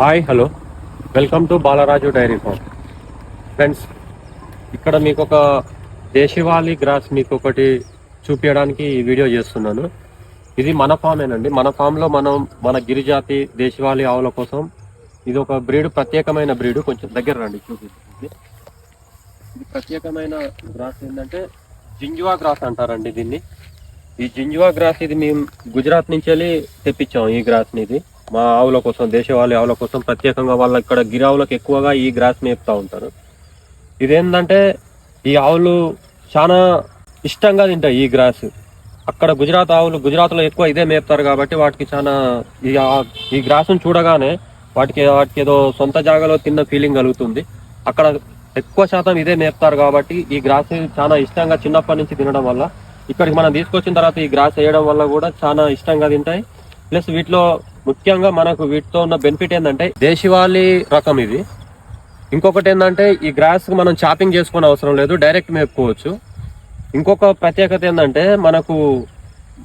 Hi hello. Welcome to Balaraju dairy farm friends ఇక్కడ మీకు ఒక దేశవాళీ గ్రాస్ మీకు ఒకటి చూపించడానికి ఈ వీడియో చేస్తున్నాను. ఇది మన ఫామేనండి మన ఫామ్లో మనం మన గిరిజాతి దేశవాళీ ఆవుల కోసం ఇది ఒక బ్రీడ్ ప్రత్యేకమైన బ్రీడ్. కొంచెం దగ్గర రండి చూపిస్తుంది. ఇది ప్రత్యేకమైన గ్రాస్ ఏంటంటే జింజువా గ్రాస్ అంటారండి దీన్ని. ఈ జింజువా గ్రాస్ ఇది మేము గుజరాత్ నుంచి వెళ్ళి తెప్పించాం ఈ గ్రాస్ని ఇది. మా ఆవుల కోసం దేశవాళీ ఆవుల కోసం ప్రత్యేకంగా వాళ్ళ ఇక్కడ గిరావులకు ఎక్కువగా ఈ గ్రాస్ మేపుతూ ఉంటారు. ఇదేంటంటే ఈ ఆవులు చాలా ఇష్టంగా తింటాయి ఈ గ్రాస్. అక్కడ గుజరాత్ ఆవులు గుజరాత్లో ఎక్కువ ఇదే మేపుతారు కాబట్టి వాటికి చాలా ఈ ఈ గ్రాస్ను చూడగానే వాటికి వాటికి ఏదో సొంత జాగాలో తిన్న ఫీలింగ్ కలుగుతుంది. అక్కడ ఎక్కువ శాతం ఇదే మేపుతారు కాబట్టి ఈ గ్రాస్ చాలా ఇష్టంగా చిన్నప్పటి నుంచి తినడం వల్ల ఇక్కడికి మనం తీసుకొచ్చిన తర్వాత ఈ గ్రాస్ వేయడం వల్ల కూడా చాలా ఇష్టంగా తింటాయి. ప్లస్ వీటిలో ముఖ్యంగా మనకు వీటితో ఉన్న బెనిఫిట్ ఏంటంటే దేశవాళీ రకం ఇది. ఇంకొకటి ఏంటంటే ఈ గ్రాస్ మనం చాపింగ్ చేసుకునే అవసరం లేదు డైరెక్ట్ మేపుకోవచ్చు. ఇంకొక ప్రత్యేకత ఏంటంటే మనకు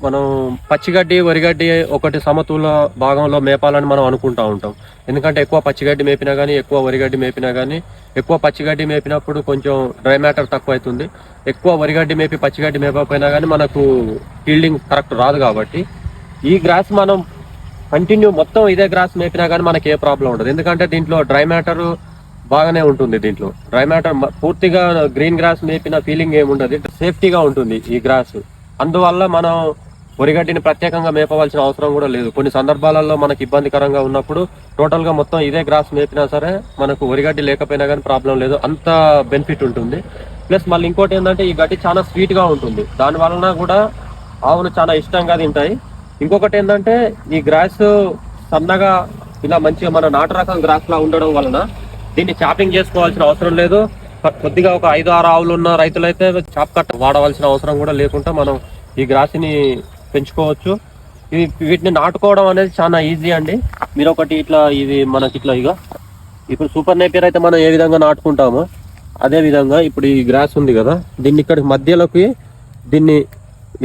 మనం పచ్చిగడ్డి వరిగడ్డి ఒకటి సమతుల భాగంలో మేపాలని మనం అనుకుంటా ఉంటాం. ఎందుకంటే ఎక్కువ పచ్చిగడ్డి మేపినా కానీ ఎక్కువ వరిగడ్డి మేపినా కానీ ఎక్కువ పచ్చిగడ్డి మేపినప్పుడు కొంచెం డ్రై మ్యాటర్ తక్కువ అవుతుంది ఎక్కువ వరిగడ్డి మేపి పచ్చిగడ్డి మేపకపోయినా కానీ మనకు ఫీల్డింగ్ కరెక్ట్ రాదు కాబట్టి ఈ గ్రాస్ మనం కంటిన్యూ మొత్తం ఇదే గ్రాస్ మేపినా కానీ మనకి ఏ ప్రాబ్లం ఉండదు. ఎందుకంటే దీంట్లో డ్రై మ్యాటర్ బాగానే ఉంటుంది దీంట్లో. డ్రై మ్యాటర్ పూర్తిగా గ్రీన్ గ్రాస్ మేపిన ఫీలింగ్ ఏముండదు సేఫ్టీగా ఉంటుంది ఈ గ్రాస్. అందువల్ల మనం వరిగడ్డిని ప్రత్యేకంగా మేపవలసిన అవసరం కూడా లేదు. కొన్ని సందర్భాలలో మనకి ఇబ్బందికరంగా ఉన్నప్పుడు టోటల్గా మొత్తం ఇదే గ్రాస్ మేపినా సరే మనకు వరిగడ్డి లేకపోయినా కానీ ప్రాబ్లం లేదు. అంత బెనిఫిట్ ఉంటుంది. ప్లస్ మళ్ళీ ఇంకోటి ఏంటంటే ఈ గడ్డి చాలా స్వీట్గా ఉంటుంది. దాని వలన కూడా ఆవులు చాలా ఇష్టంగా తింటాయి. ఇంకొకటి ఏంటంటే ఈ గ్రాస్ సన్నగా ఇలా మంచిగా మన నాటు రకం గ్రాస్ లా ఉండడం వలన దీన్ని చాపింగ్ చేసుకోవాల్సిన అవసరం లేదు. కొద్దిగా ఒక ఐదు ఆరు ఆవులు ఉన్న రైతులైతే చాప్ కట్ వాడవలసిన అవసరం కూడా లేకుండా మనం ఈ గ్రాసిని పెంచుకోవచ్చు. ఇవి వీటిని నాటుకోవడం అనేది చాలా ఈజీ అండి. మీరు ఒకటి ఇట్లా ఇది మనకి ఇట్లా ఇక ఇప్పుడు సూపర్ నేపియర్ అయితే మనం ఏ విధంగా నాటుకుంటామో అదే విధంగా ఇప్పుడు ఈ గ్రాస్ ఉంది కదా దీన్ని ఇక్కడికి మధ్యలోకి దీన్ని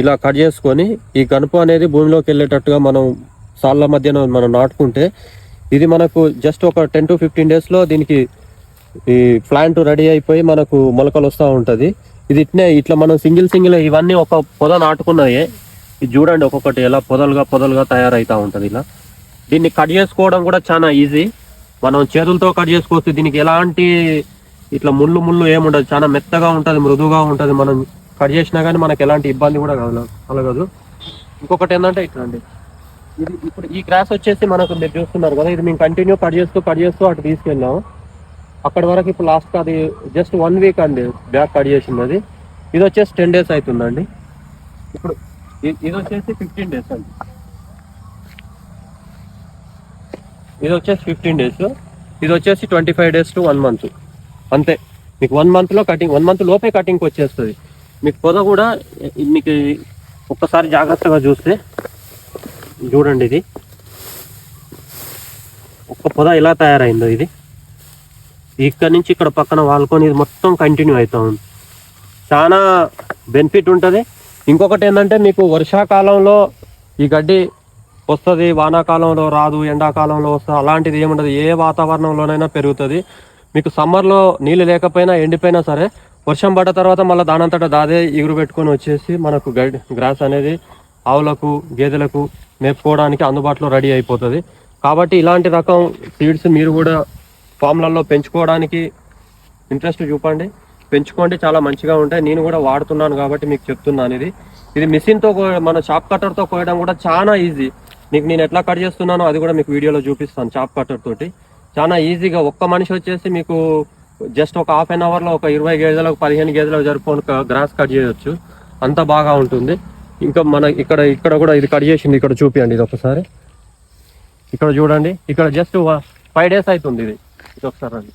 ఇలా కట్ చేసుకొని ఈ కనుపు అనేది భూమిలోకి వెళ్ళేటట్టుగా మనం సాళ్ళ మధ్యన మనం నాటుకుంటే ఇది మనకు జస్ట్ ఒక టెన్ టు ఫిఫ్టీన్ డేస్లో దీనికి ఈ ప్లాంట్ రెడీ అయిపోయి మనకు మొలకలు వస్తూ ఉంటుంది. ఇది ఇట్నే ఇట్లా మనం సింగిల్ సింగిల్ ఇవన్నీ ఒక పొద నాటుకున్నాయే. ఇది చూడండి ఒక్కొక్కటి ఎలా పొదలుగా పొదలుగా తయారవుతూ ఉంటుంది ఇలా. దీన్ని కట్ చేసుకోవడం కూడా చాలా ఈజీ. మనం చేతులతో కట్ చేసుకోవచ్చు దీనికి ఎలాంటి ఇట్లా ముళ్ళు ముళ్ళు ఏముండదు. చాలా మెత్తగా ఉంటుంది మృదువుగా ఉంటుంది మనం కట్ చేసినా కానీ మనకు ఎలాంటి ఇబ్బంది కూడా కల- కలగదు. ఇంకొకటి ఏంటంటే ఇట్లా అండి. ఇది ఇప్పుడు ఈ గ్రాస్ వచ్చేసి మనకు మీరు చూస్తున్నారు కదా ఇది మేము కంటిన్యూ కట్ చేస్తూ కట్ చేస్తూ అటు తీసుకెళ్ళాము అక్కడ వరకు ఇప్పుడు లాస్ట్ అది జస్ట్ వన్ వీక్ అండి బ్యాక్ కట్ చేసింది అది. ఇది వచ్చేసి టెన్ డేస్ అవుతుందండి. ఇప్పుడు ఇది వచ్చేసి ఫిఫ్టీన్ డేస్ అండి. ఇది వచ్చేసి ఫిఫ్టీన్ డేస్ ఇది వచ్చేసి twenty five days to one month అంతే. మీకు వన్ మంత్లో కటింగ్ వన్ మంత్ లోపే కటింగ్ వచ్చేస్తుంది. మీకు పొద కూడా మీకు ఒక్కసారి జాగ్రత్తగా చూస్తే చూడండి ఇది. ఒక్క పొద ఎలా తయారైందో ఇది. ఇక్కడ నుంచి ఇక్కడ పక్కన వాలుకొని ఇది మొత్తం కంటిన్యూ అవుతూ ఉంది. చాలా బెనిఫిట్ ఉంటుంది. ఇంకొకటి ఏంటంటే మీకు వర్షాకాలంలో ఈ గడ్డి వస్తుంది వానాకాలంలో రాదు ఎండాకాలంలో వస్తుంది అలాంటిది ఏముండదు. ఏ వాతావరణంలోనైనా పెరుగుతుంది. మీకు సమ్మర్లో నీళ్ళు లేకపోయినా ఎండిపోయినా సరే వర్షం పడ్డ తర్వాత మళ్ళీ దానంతటా దాదే ఎగురు పెట్టుకొని వచ్చేసి మనకు గ్రాస్ అనేది ఆవులకు గేదెలకు మేపుకోవడానికి అందుబాటులో రెడీ అయిపోతుంది. కాబట్టి ఇలాంటి రకం సీడ్స్ మీరు కూడా ఫామ్లలో పెంచుకోవడానికి ఇంట్రెస్ట్ చూపండి. పెంచుకోండి చాలా మంచిగా ఉంటాయి. నేను కూడా వాడుతున్నాను కాబట్టి మీకు చెప్తున్నాను ఇది ఇది మిషన్తో మన చాప్ కట్టర్తో కోయడం కూడా చాలా ఈజీ. మీకు నేను ఎట్లా కట్ చేస్తున్నానో అది కూడా మీకు వీడియోలో చూపిస్తాను చాప్ కట్టర్ తోటి చాలా ఈజీగా ఒక్క మనిషి వచ్చేసి మీకు జస్ట్ ఒక హాఫ్ అన్ అవర్లో ఒక ఇరవై గేదెలకు పదిహేను గేదెలకు జరుపుకొని గ్రాస్ కట్ చేయొచ్చు. అంత బాగా ఉంటుంది. ఇంకా మన ఇక్కడ ఇక్కడ కూడా ఇది కట్ చేసింది ఇక్కడ చూపియండి ఇది ఒకసారి. ఇక్కడ చూడండి. ఇక్కడ జస్ట్ ఫైవ్ డేస్ అవుతుంది ఇది. ఇది ఒకసారి రండి.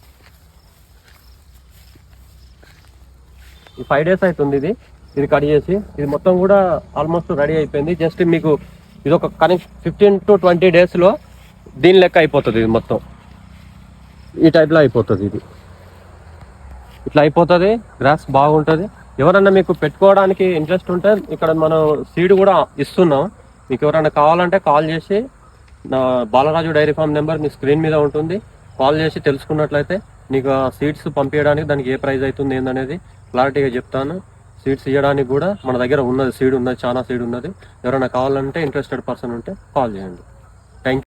ఈ ఫైవ్ డేస్ అవుతుంది ఇది. ఇది కట్ చేసి ఇది మొత్తం కూడా ఆల్మోస్ట్ రెడీ అయిపోయింది. జస్ట్ మీకు ఇది ఒక కనెక్ట్ ఫిఫ్టీన్ టు ట్వంటీ డేస్లో దీని లెక్క అయిపోతుంది ఇది మొత్తం. ఈ టైప్లో అయిపోతుంది ఇది. ఇట్లా అయిపోతుంది గ్రాస్ బాగుంటుంది. ఎవరన్నా మీకు పెట్టుకోవడానికి ఇంట్రెస్ట్ ఉంటే ఇక్కడ మనం సీడ్ కూడా ఇస్తున్నాం. మీకు ఎవరైనా కావాలంటే కాల్ చేసి నా బాలరాజు డైరీ ఫామ్ నెంబర్ మీ స్క్రీన్ మీద ఉంటుంది. కాల్ చేసి తెలుసుకున్నట్లయితే నీకు ఆ సీడ్స్ పంపించడానికి దానికి ఏ ప్రైస్ అవుతుంది ఏందనేది క్లారిటీగా చెప్తాను. సీడ్స్ ఇవ్వడానికి కూడా మన దగ్గర ఉన్నది సీడ్ ఉన్నది చాలా సీడ్ ఉన్నది. ఎవరైనా కావాలంటే ఇంట్రెస్టెడ్ పర్సన్ ఉంటే కాల్ చేయండి.